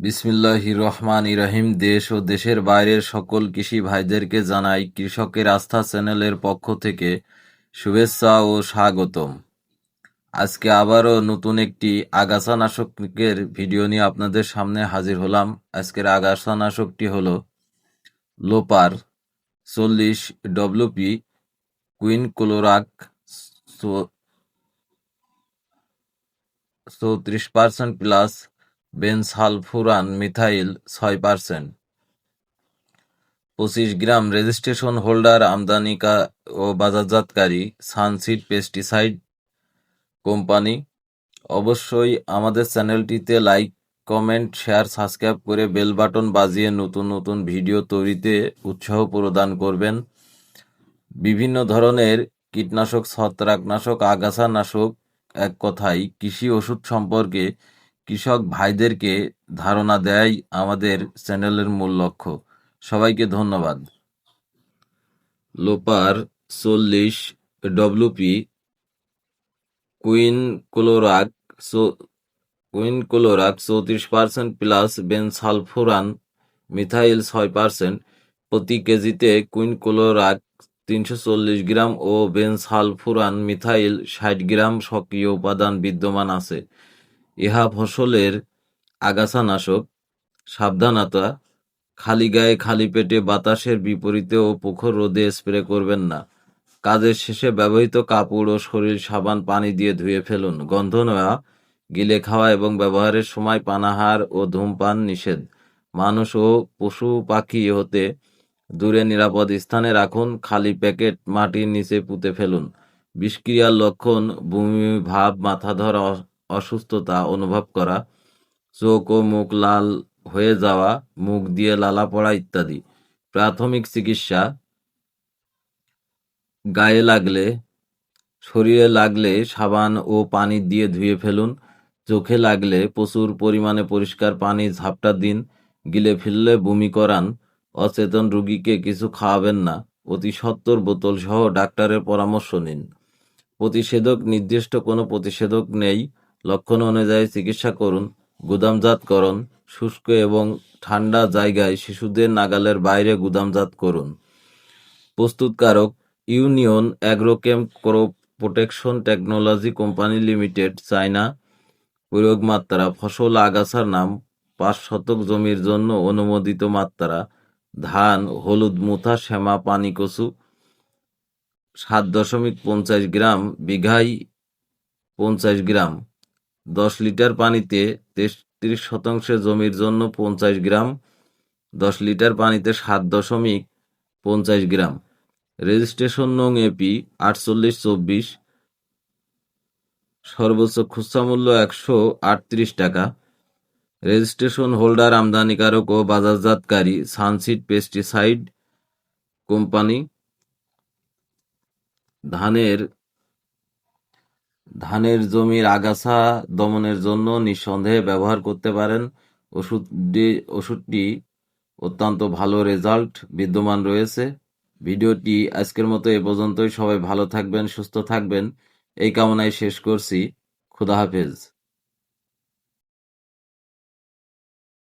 বিসমিল্লাহ রহমান ইরাহিম দেশ ও দেশের বাইরের সকল কৃষি ভাইদেরকে জানাই কৃষকের আস্থা চ্যানেলের পক্ষ থেকে শুভেচ্ছা ও স্বাগতম। আজকে আবারও নতুন একটি আগাছানাশকের ভিডিও নিয়ে আপনাদের সামনে হাজির হলাম। আজকের আগাছা নাশকটি হলো লোপার চল্লিশ ডব্লিউপি কুইন কোলোরাক চৌত্রিশ পার্সেন্ট প্লাস বেনসালফুরান মিথাইল ছয় পার্সেন্ট। পঁচিশ গ্রাম রেজিস্ট্রেশন হোল্ডার আমদানিকা ও বাজারজাতকারী, সানসিড পেস্টিসাইড কোম্পানি। অবশ্যই আমাদের চ্যানেলটিতে লাইক, কমেন্ট, শেয়ার, সাবস্ক্রাইব করে বেল বাটন বাজিয়ে নতুন নতুন ভিডিও তৈরিতে উৎসাহ প্রদান করবেন। বিভিন্ন ধরনের কীটনাশক, ছত্রাকনাশক, আগাছানাশক, এক কথায় কৃষি ওষুধ সম্পর্কে কৃষক ভাইদেরকে ধারণা দেয় আমাদের চ্যানেলের মূল লক্ষ্য। সবাইকে ধন্যবাদ। লোপার চল্লিশ WP quinclorac quinclorac চৌত্রিশ পার্সেন্ট প্লাস বেনসালফুরান মিথাইল ছয় পার্সেন্ট প্রতি কেজিতে কুইন কোলোরাক তিনশো চল্লিশ গ্রাম ও বেনসালফুরান মিথাইল ষাট গ্রাম সক্রিয় উপাদান বিদ্যমান আছে। ইহা ফসলের আগাছানাশক, সাবধানতা, খালি গায়ে খালি পেটে বাতাসের বিপরীতে ও প্রখর রোদে স্প্রে করবেন না। কাজের শেষে ব্যবহৃত কাপড় ও শরীর সাবান পানি দিয়ে ধুয়ে ফেলুন। গন্ধ নেওয়া, গিলে খাওয়া এবং ব্যবহারের সময় পানাহার ও ধূমপান নিষেধ। মানুষ ও পশু পাখি হতে দূরে নিরাপদ স্থানে রাখুন, খালি প্যাকেট মাটির নিচে পুঁতে ফেলুন। বিষক্রিয়ার লক্ষণ বমি ভাব মাথা ধরা অসুস্থতা অনুভব করা, চোখ ও মুখ লাল হয়ে যাওয়া, মুখ দিয়ে লালা পড়া ইত্যাদি। প্রাথমিক চিকিৎসা, গায়ে লাগলে, শরীরে লাগলে সাবান ও পানি দিয়ে ধুয়ে ফেলুন। চোখে লাগলে প্রচুর পরিমাণে পরিষ্কার পানি ঝাপটা দিন, গিলে ফেললে বমি করান। অচেতন রুগীকে কিছু খাওয়াবেন না। অতি সত্তর বোতল সহ ডাক্তারের পরামর্শ নিন। প্রতিষেধক, নির্দিষ্ট কোনো প্রতিষেধক নেই। লক্ষণ অনুযায়ী চিকিৎসা করুন গুদামজাতকরণ শুষ্ক এবং ঠান্ডা জায়গায় শিশুদের নাগালের বাইরে গুদামজাত করুন। প্রস্তুতকারক Union Agrochem crop protection technology company limited, China. প্রয়োগ মাত্রা ফসল, আগাছার নাম, পাঁচ শতক জমির জন্য অনুমোদিত মাত্রা, ধান, হলুদ মুথা, শ্যামা পানি কচু সাত দশমিক পঞ্চাশ গ্রাম, বিঘাই পঞ্চাশ গ্রাম। দশ লিটার পানিতে তেত্রিশ শতাংশ জমির জন্য পঞ্চাশ গ্রাম, দশ লিটার পানিতে সাত দশমিক পঞ্চাশ গ্রাম। রেজিস্ট্রেশন নং এপি আটচল্লিশ চব্বিশ, সর্বোচ্চ খুচরা মূল্য একশো আটত্রিশ টাকা। রেজিস্ট্রেশন হোল্ডার আমদানিকারক ও বাজারজাতকারী সানসিড পেস্টিসাইড কোম্পানি। ধানের ধানের জমির আগাছা দমনের জন্য নিঃসন্দেহে ব্যবহার করতে পারেন। ওষুধটি ওষুধটি অত্যন্ত ভালো রেজাল্ট বিদ্যমান রয়েছে। ভিডিওটি আজকের মতো এ পর্যন্তই। সবাই ভালো থাকবেন, সুস্থ থাকবেন। এই কামনায় শেষ করছি। খুদা হাফেজ।